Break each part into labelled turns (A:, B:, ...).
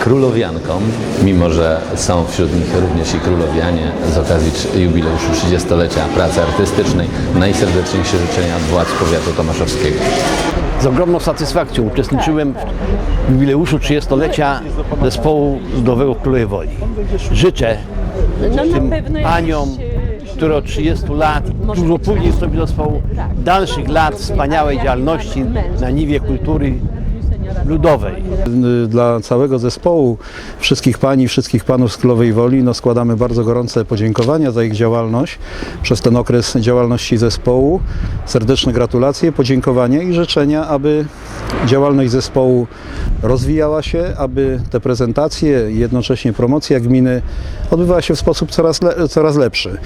A: królowiankom, mimo że są wśród nich również i królowianie z okazji jubileuszu 30-lecia pracy artystycznej. Najserdeczniejsze życzenia od władz powiatu tomaszowskiego.
B: Z ogromną satysfakcją uczestniczyłem w jubileuszu 30-lecia zespołu ludowego w Królowej Woli. Życzę
C: No na
B: tym paniom,
C: e,
B: które od 30 lat, dużo później sobie zespołu, dalszych lat wspaniałej działalności na niwie kultury ludowej.
D: Dla całego zespołu, wszystkich pani, wszystkich panów z Królowej Woli no składamy bardzo gorące podziękowania za ich działalność przez ten okres działalności zespołu. Serdeczne gratulacje, podziękowania i życzenia, aby działalność zespołu rozwijała się, aby te prezentacje i jednocześnie promocja gminy odbywała się w sposób coraz, le- coraz lepszy.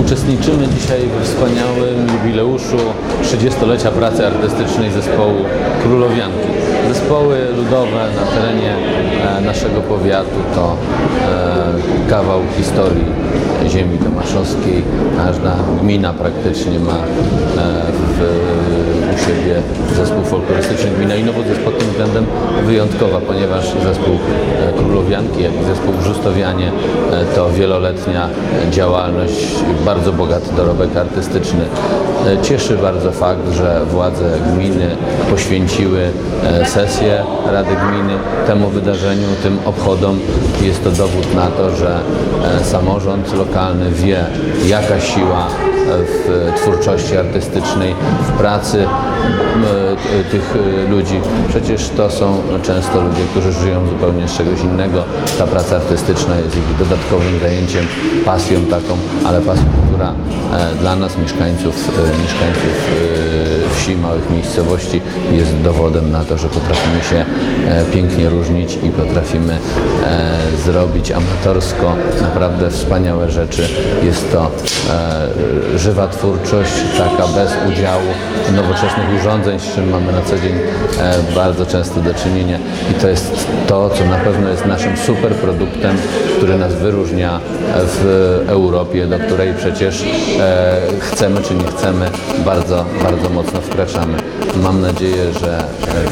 A: Uczestniczymy dzisiaj we wspaniałym jubileuszu 30-lecia pracy artystycznej zespołu Królowianki. Zespoły ludowe na terenie e, naszego powiatu to e, kawał historii ziemi tomaszowskiej. Każda gmina praktycznie ma e, w, siebie zespół folklorystyczny. Gmina Inowód jest pod tym względem wyjątkowa, ponieważ zespół e, Królowianki, jak i zespół Brzustowianie e, to wieloletnia działalność, bardzo bogaty dorobek artystyczny. E, Cieszy bardzo fakt, że władze gminy poświęciły e, sesję Rady Gminy temu wydarzeniu, tym obchodom. Jest to dowód na to, że e, samorząd lokalny wie, jaka siła w twórczości artystycznej, w pracy tych ludzi. Przecież to są często ludzie, którzy żyją zupełnie z czegoś innego. Ta praca artystyczna jest ich dodatkowym zajęciem, pasją taką, ale pasją, która dla nas, mieszkańców, mieszkańców e, wsi, małych miejscowości jest dowodem na to, że potrafimy się e, pięknie różnić i potrafimy e, zrobić amatorsko naprawdę wspaniałe rzeczy. Jest to żywa twórczość, taka bez udziału nowoczesnych urządzeń, z czym mamy na co dzień bardzo często do czynienia i to jest to, co na pewno jest naszym super produktem, który nas wyróżnia w Europie, do której przecież chcemy czy nie chcemy, bardzo, bardzo mocno wkraczamy. Mam nadzieję, że e,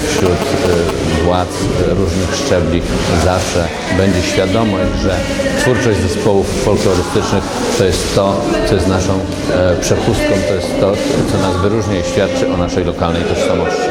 A: wśród e, władz e, różnych szczebli zawsze będzie świadomość, że twórczość zespołów folklorystycznych to jest to, co jest naszą przepustką, to jest to, co nas wyróżnia i świadczy o naszej lokalnej tożsamości.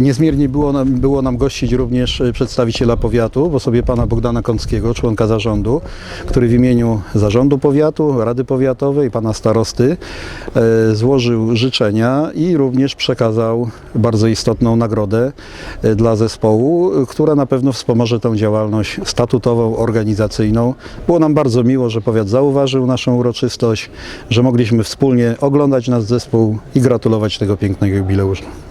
D: Niezmiernie było nam, było nam gościć również y, przedstawiciela powiatu, w osobie pana Bogdana Kąckiego, członka zarządu, który w imieniu zarządu powiatu, Rady Powiatowej, pana starosty y, złożył życzenia i również przekazał bardzo istotną nagrodę y, dla zespołu, y, która na pewno wspomoże tę działalność statutową, organizacyjną. Było nam bardzo miło, że powiat zauważył naszą uroczystość, że mogliśmy wspólnie oglądać nasz zespół i gratulować tego pięknego jubileuszu.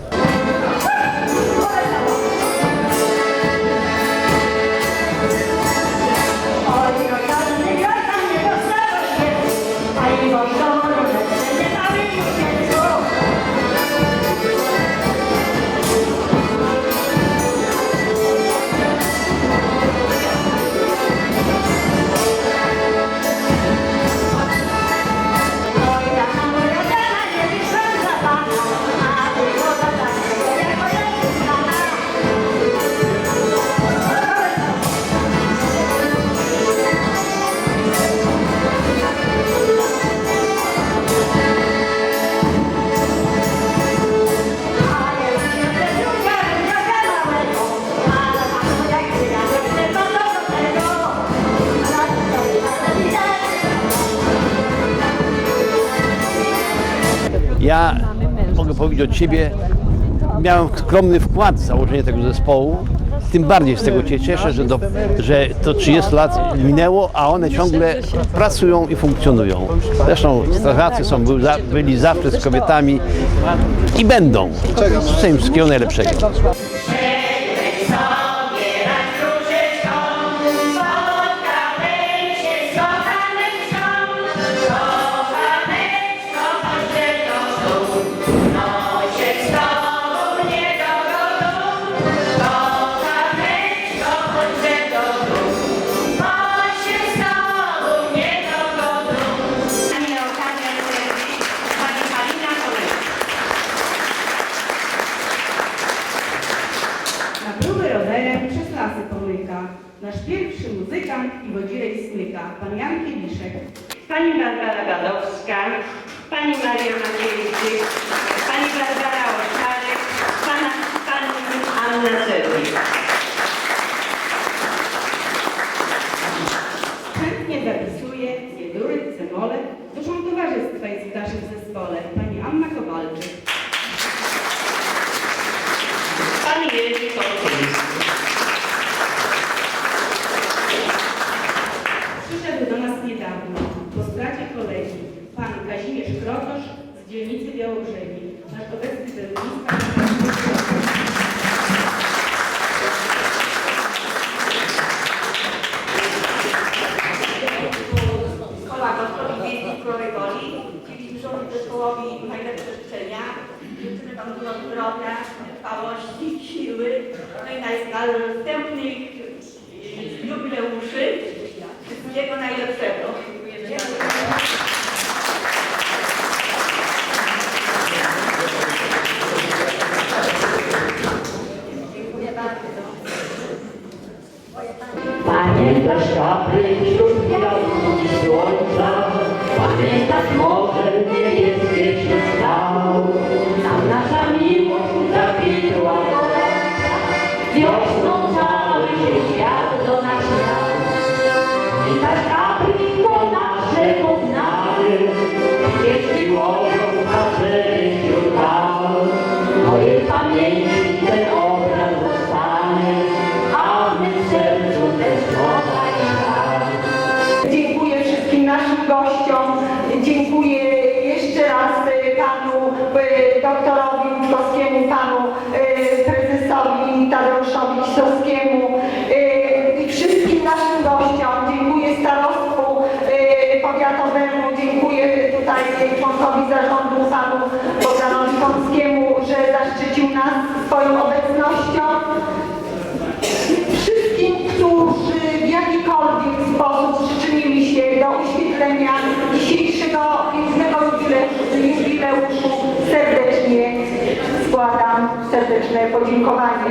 B: Ja mogę powiedzieć od siebie, miałem skromny wkład w założenie tego zespołu. Tym bardziej z tego się cieszę, że, do, że to 30 lat minęło, a one ciągle pracują i funkcjonują. Zresztą strażacy są, byli, za- byli zawsze z kobietami i będą. Życzę im wszystkiego najlepszego.
C: Nasz pierwszy muzykant i wodzirej smyka, pan Jan Kieliszek.
E: Pani Barbara Gadowska, Pani Maria Maciejczyk, Pani Barbara Oszarek, Pana, Pani Anna Zerwik.
C: Chętnie zapisuje Jedury, Cemole. Dużą towarzystwa jest w naszym zespole. Pani Anna Kowalczyk.
E: Pani Jerzy Korczyński.
C: Uświetlenia dzisiejszego pięknego jubile- jubileuszu, serdecznie składam serdeczne podziękowanie.